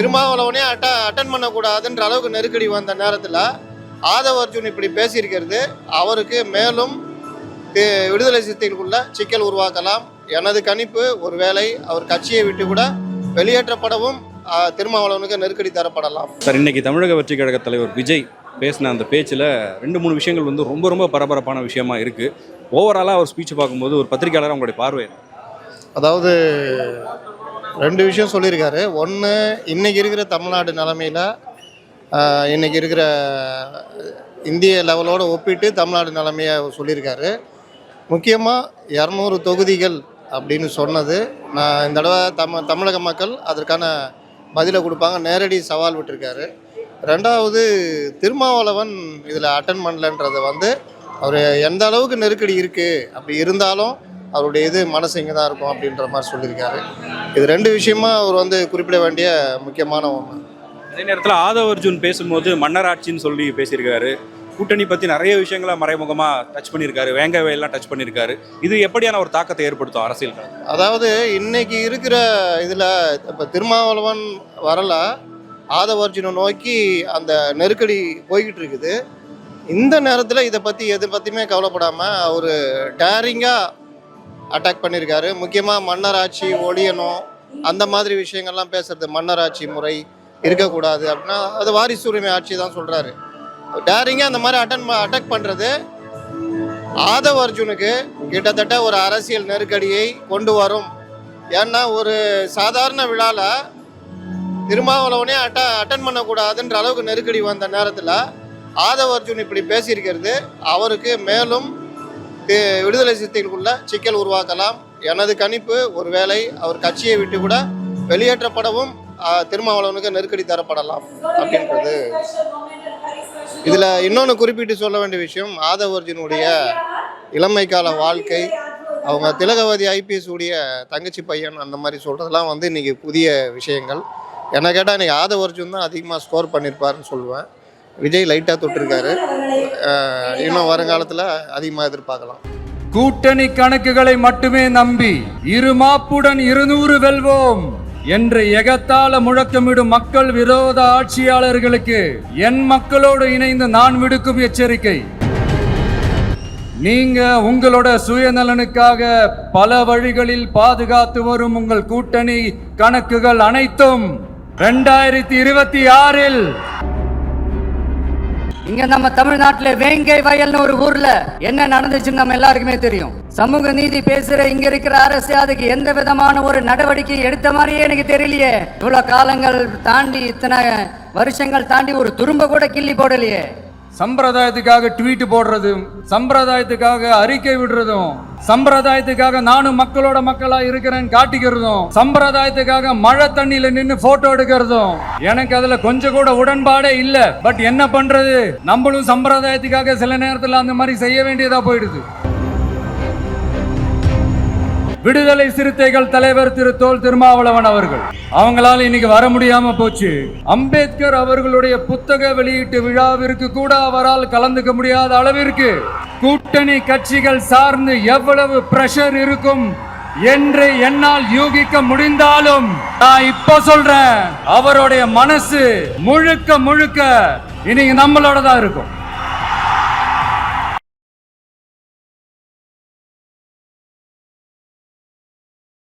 திருமாவளவனே அட்ட அட்டன் பண்ணக்கூடாதுன்ற அளவுக்கு நெருக்கடி வந்த நேரத்தில் ஆதவ அர்ஜுன் இப்படி பேசியிருக்கிறது. அவருக்கு மேலும் விடுதலை சிறுத்தைகளுக்குள்ள சிக்கல் உருவாக்கலாம். எனது கணிப்பு ஒருவேளை அவர் கட்சியை விட்டு கூட வெளியேற்றப்படவும் திருமாவளவனுக்கு நெருக்கடி தரப்படலாம். சார் இன்னைக்கு தமிழக வெற்றி கழக தலைவர் விஜய் பேசின அந்த பேச்சில் ரெண்டு மூணு விஷயங்கள் வந்து ரொம்ப ரொம்ப பரபரப்பான விஷயமா இருக்கு. ஓவராலாக அவர் ஸ்பீச் பார்க்கும்போது ஒரு பத்திரிகையாளர் உங்களுடைய பார்வை? அதாவது ரெண்டு விஷயம் சொல்லியிருக்காரு. ஒன்று இன்றைக்கி இருக்கிற தமிழ்நாடு நிலமையில் இன்றைக்கி இருக்கிற இந்திய லெவலோடு ஒப்பிட்டு தமிழ்நாடு நிலைமையை சொல்லியிருக்காரு. முக்கியமாக இரநூறு தொகுதிகள் அப்படின்னு சொன்னது. நான் இந்த தடவை தம தமிழக மக்கள் அதற்கான பதிலை கொடுப்பாங்க. நேரடி சவால் விட்டுருக்காரு. ரெண்டாவது திருமாவளவன் இதில் அட்டன் பண்ணலன்றதை வந்து அவர் எந்த அளவுக்கு நெருக்கடி இருக்குது அப்படி இருந்தாலும் அவருடைய இது மனசு இங்கே தான் இருக்கும் அப்படின்ற மாதிரி சொல்லியிருக்காரு. இது ரெண்டு விஷயமா அவர் வந்து குறிப்பிட வேண்டிய முக்கியமான ஒன்று அதே நேரத்தில் ஆதவ அர்ஜுன் பேசும்போது மன்னராட்சின்னு சொல்லி பேசியிருக்காரு கூட்டணி பற்றி நிறைய விஷயங்களை மறைமுகமாக டச் பண்ணியிருக்காரு. வேங்க வயல்லாம் டச் பண்ணியிருக்காரு. இது எப்படியான ஒரு தாக்கத்தை ஏற்படுத்தும் அரசியல் அதாவது இன்னைக்கு இருக்கிற இதில் இப்போ திருமாவளவன் வரல. ஆதவர்ஜுனை நோக்கி அந்த நெருக்கடி போய்கிட்டு இருக்குது. இந்த நேரத்தில் இதை பற்றி எதை பற்றியுமே கவலைப்படாமல் அவர் டேரிங்காக அட்டாக் பண்ணியிருக்காரு முக்கியமாக மன்னராட்சி ஒழியணும் அந்த மாதிரி விஷயங்கள்லாம் பேசுறது மன்னராட்சி முறை இருக்கக்கூடாது அப்படின்னா அது வாரிசு உரிமை ஆட்சி தான் சொல்கிறாரு டேரிங்காக அந்த மாதிரி அட்டன் அட்டாக் பண்ணுறது ஆதவ அர்ஜுனுக்கு கிட்டத்தட்ட ஒரு அரசியல் நெருக்கடியை கொண்டு வரும். ஏன்னா ஒரு சாதாரண விழாவில் திருமாவளவனே அட்ட அட்டன் பண்ணக்கூடாதுன்ற அளவுக்கு நெருக்கடி வந்த நேரத்தில் ஆதவ அர்ஜுன் இப்படி பேசியிருக்கிறது. அவருக்கு மேலும் விடுதலை சிறுத்தைகளுக்குள்ள சிக்கல் உருவாக்கலாம். எனது கணிப்பு ஒருவேளை அவர் கட்சியை விட்டு கூட வெளியேற்றப்படவும் திருமாவளவனுக்கு நெருக்கடி தரப்படலாம் அப்படின்றது. இதில் இன்னொன்று குறிப்பிட்டு சொல்ல வேண்டிய விஷயம் ஆதவ இளமை கால வாழ்க்கை அவங்க திலகவதி ஐபிஎஸ் உடைய தங்கச்சி பையன் அந்த மாதிரி சொல்கிறதெல்லாம் வந்து இன்றைக்கி புதிய விஷயங்கள். என்ன கேட்டால் இன்றைக்கி ஆதவர்ஜுன் தான் அதிகமாக ஸ்கோர் பண்ணியிருப்பாருன்னு சொல்லுவேன். விஜய் லைட்டாக தொட்டிருக்காரு. இன்னும் வருங்காலத்தில் அதிகமாக எதிர்பார்க்கலாம். கூட்டணி கணக்குகளை மட்டுமே நம்பி இரு மாப்புடன் இருநூறு வெல்வோம். என்று எகத்தால முழக்கமிடும் மக்கள் விரோத ஆட்சியாளர்களுக்கு என் மக்களோடு இணைந்து நான் விடுக்கும் எச்சரிக்கை. நீங்க உங்களோட சுயநலனுக்காக பல வழிகளில் பாதுகாத்து வரும் உங்கள் கூட்டணி கணக்குகள் அனைத்தும் ரெண்டாயிரத்தி இருபத்தி ஆறில் இங்க நம்ம தமிழ்நாட்டுல வேங்கை வயல்னு ஒரு ஊர்ல என்ன நடந்துச்சுன்னு நம்ம எல்லாருக்குமே தெரியும். சமூக நீதி பேசுற இங்க இருக்கிற அரசு அதுக்கு எந்த விதமான ஒரு நடவடிக்கை எடுத்த மாதிரியே எனக்கு தெரியலையே. இவ்வளவு காலங்கள் தாண்டி இத்தனை வருஷங்கள் தாண்டி ஒரு துரும்ப கூட கிள்ளி போடலையே. சம்பிரதாயத்துக்காக ட்வீட் போடுறதும் சம்பிரதாயத்துக்காக அறிக்கை விடுறதும் சம்பிரதாயத்துக்காக நானும் மக்களோட மக்களா இருக்கிறேன்னு காட்டிக்கிறதும் சம்பிரதாயத்துக்காக மழை தண்ணியில நின்று போட்டோ எடுக்கிறதும் எனக்கு அதுல கொஞ்சம் கூட உடன்பாடே இல்ல. பட் என்ன பண்றது? நம்மளும் சம்பிரதாயத்துக்காக சில நேரத்துல அந்த மாதிரி செய்ய வேண்டியதா போயிடுது. விடுதலை சிறுத்தைகள் தலைவர் திரு தோல் திருமாவளவன் அவர்கள். அவங்களால இன்னைக்கு வர முடியாம போச்சு. அம்பேத்கர் அவர்களுடைய புத்தக வெளியீட்டு விழாவிற்கு கூட அவரால் கலந்துக்க முடியாத அளவிற்கு கூட்டணி கட்சிகள் சார்ந்து எவ்வளவு பிரஷர் இருக்கும் என்று என்னால் யூகிக்க முடிந்தாலும் நான் இப்போ சொல்றேன் அவருடைய மனசு முழுக்க முழுக்க இன்னைக்கு நம்மளோட தான் இருக்கும்.